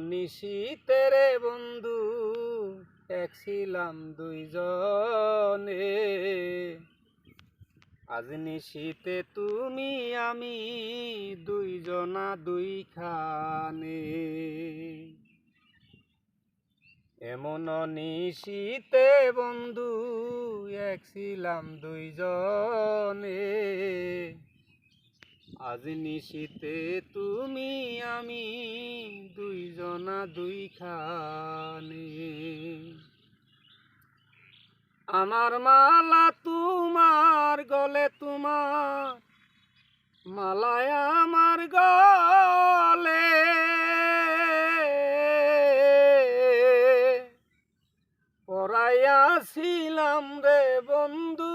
নিশীতের বন্ধু এক ছিলাম দুইজনে। আজ নিশীতে তুমি, আমি দুইজনা দুইখানে। এমন নিশীতে বন্ধু এক ছিলাম দুইজনে। আজ নিশীতে তুমি, আমি দুইজনা দুইখানে। আমার মালা তোমার গলে তোমার, মালায় আমার গলে। পড়াইয়াছিলাম রে বন্ধু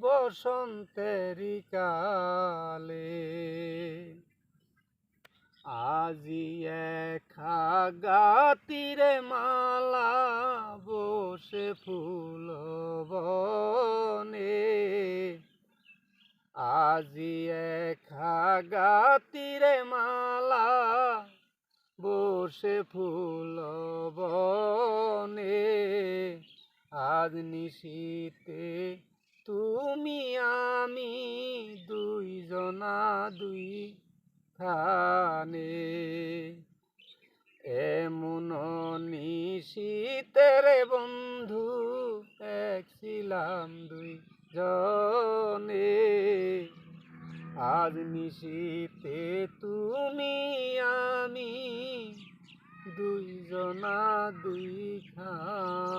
বসন্তেরি কালে। বসে ফুল বনে। আজি খাগাতিরে মালা বসে ফুল বনে। আজ নিশীতে তুমি, আমি দুইজনা দুই খানে এমন নিশীতের এক ছিলাম দুই জনে আজ নিশীতে তুমি আমি দুইজনা দুই খানে